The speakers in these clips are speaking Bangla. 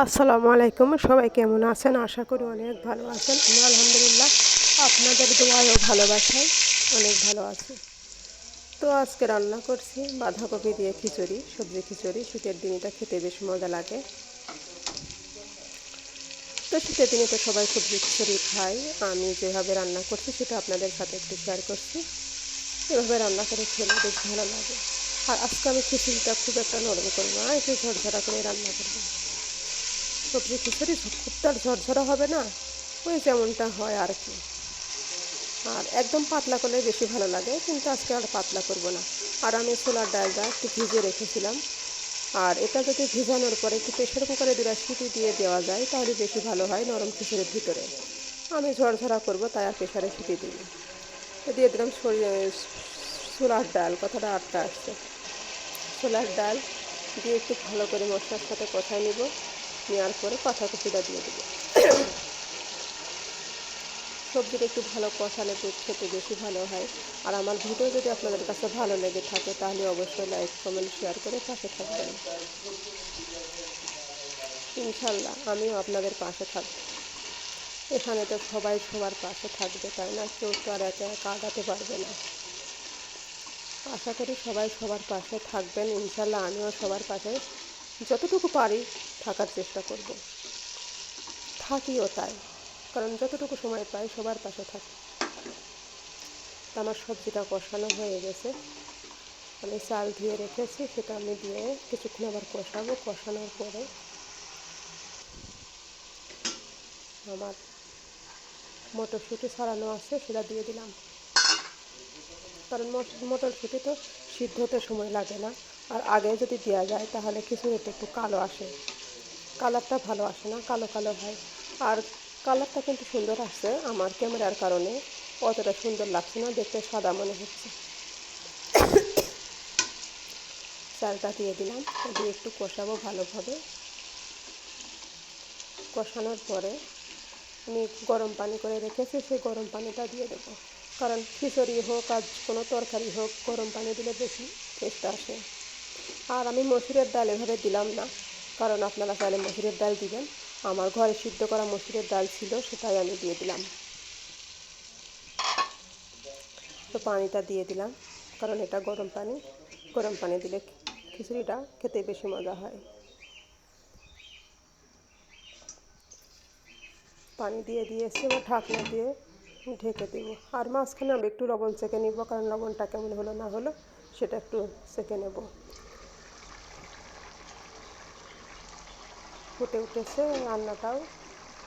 আসসালামু আলাইকুম, সবাই কেমন আছেন? আশা করি অনেক ভালো আছেন। আমি আলহামদুলিল্লাহ আপনাদের দোয়ায় ও ভালোবাসায় অনেক ভালো আছি। তো আজকে রান্না করছি বাঁধাকপি দিয়ে খিচুড়ি, সবজি খিচুড়ি। শীতের দিন এটা খেতে বেশ মজা লাগে। তো শীতের দিনে তো সবাই সবজি খিচুড়ি খায়। আমি যেভাবে রান্না করছি সেটা আপনাদের সাথে একটু শেয়ার করছি। এভাবে রান্না করে খেলে বেশ ভালো লাগে। আর আজকে আমি খিচুড়িটা খুব একটা নরম করব না, একটু ঝরঝরা করে রান্না করব। সবজি খিচুড়ি খুব তার ঝরঝরা হবে না? ওই যেমনটা হয় আর কি। আর একদম পাতলা করলে বেশি ভালো লাগে, কিন্তু আজকে আর পাতলা করব না। আর আমি ছোলার ডালটা একটু ভিজে রেখেছিলাম। আর এটা যদি ভিজানোর পরে একটু প্রেশার কুকারে দুটা সিটি দিয়ে দেওয়া যায়, তাহলে বেশি ভালো হয় নরম খিচুড়ির ভিতরে। আমি ঝরঝরা করব, তাই আর প্রেশারে সিটি দিই দিয়ে দিলাম ছোলার ডাল, কথাটা আটটা আসছে। ছোলার ডাল দিয়ে একটু ভালো করে মশলার সাথে কষাই নিব। নেওয়ার পরে কাঁচাকুচিটা দিয়ে দেবো। সবজিটা একটু ভালো কষালে খেতে বেশি ভালো হয়। আর আমার ভিডিও যদি আপনাদের কাছে ভালো লেগে থাকে, তাহলে অবশ্যই লাইক কমেন্ট শেয়ার করে পাশে থাকবেন। ইনশাল্লাহ আমিও আপনাদের পাশে থাকব। এখানে তো সবাই সবার পাশে থাকবে, তাই না? কেউ তো আর একা একা পারবে না। আশা করি সবাই সবার পাশে থাকবেন। ইনশাল্লাহ আমিও সবার পাশে যতটুকু পারি থাকার চেষ্টা করব। থাকিও তাই, কারণ যতটুকু সময় পাই সবার পাশে থাকি। আমার সবজিটা কষানো হয়ে গেছে। আমি চাল ধুয়ে রেখেছি, সেটা আমি দিয়ে কিছুক্ষণ আবার কষাবো। কষানোর পরে আমার মটরশুঁটি ছাড়ানো আছে, সেটা দিয়ে দিলাম। কারণ মটরশুঁটি তো সিদ্ধ হতে সময় লাগে না। আর আগে যদি দেওয়া যায়, তাহলে খিচুড়িটা একটু কালো আসে। কালারটা ভালো আসে না, কালো কালো হয়। আর কালারটা কিন্তু সুন্দর আসছে আমার ক্যামেরার কারণে। অতটা সুন্দর লাগছে না, দেখতে সাদা মনে হচ্ছে। চালটা দিয়ে দিলাম, দিয়ে একটু কষাবো ভালোভাবে। কষানোর পরে আমি গরম পানি করে রেখেছি, সেই গরম পানিটা দিয়ে দেবো। কারণ খিচুড়ি হোক আর কোনো তরকারি হোক, গরম পানি দিলে বেশি টেস্ট আসে। আর আমি মসুরের ডাল এভাবে দিলাম না। কারণ আপনারা চাইলে মসুরের ডাল দিবেন। আমার ঘরে সিদ্ধ করা মসুরের ডাল ছিল, সেটাই আমি দিয়ে দিলাম। তো পানিটা দিয়ে দিলাম, কারণ এটা গরম পানি। গরম পানি দিলে খিচুড়িটা খেতে বেশি মজা হয়। পানি দিয়ে দিয়েছি এবার ঢাকনা দিয়ে ঢেকে দেব। আর মাঝখানে আমি একটু লবণ চেকে নিব, কারণ লবণটা কেমন হলো না হলো, সেটা একটু চেকে নেব। ফুটে উঠেছে রান্নাটাও।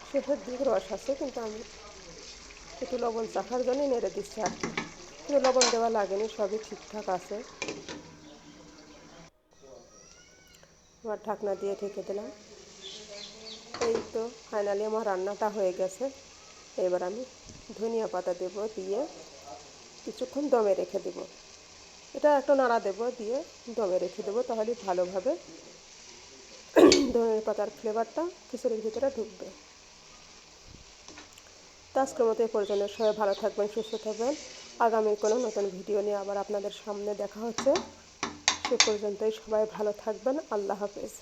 শেষের দিক রস আছে, কিন্তু আমি একটু লবণ চাখার জন্য নেড়ে দিচ্ছি আর কিন্তু লবণ দেওয়া লাগেনি, সবই ঠিকঠাক আছে। এবার ঢাকনা দিয়ে ঢেকে দিলাম। এই তো ফাইনালি আমার রান্নাটা হয়ে গেছে। এবার আমি ধনিয়া পাতা দেব দিয়ে কিছুক্ষণ দমে রেখে দেব। এটা একটা নাড়া দেব দিয়ে দমে রেখে দেবো, তাহলে ভালোভাবে ধনের পাতার ফ্লেভারটা খিচুড়ির ভিতরে ঢুকবে। তো আজকের মতো এ পর্যন্ত সবাই ভালো থাকবেন, সুস্থ থাকবেন। আগামী কোনো নতুন ভিডিও নিয়ে আবার আপনাদের সামনে দেখা হচ্ছে। সে পর্যন্তই সবাই ভালো থাকবেন। আল্লাহ হাফেজ।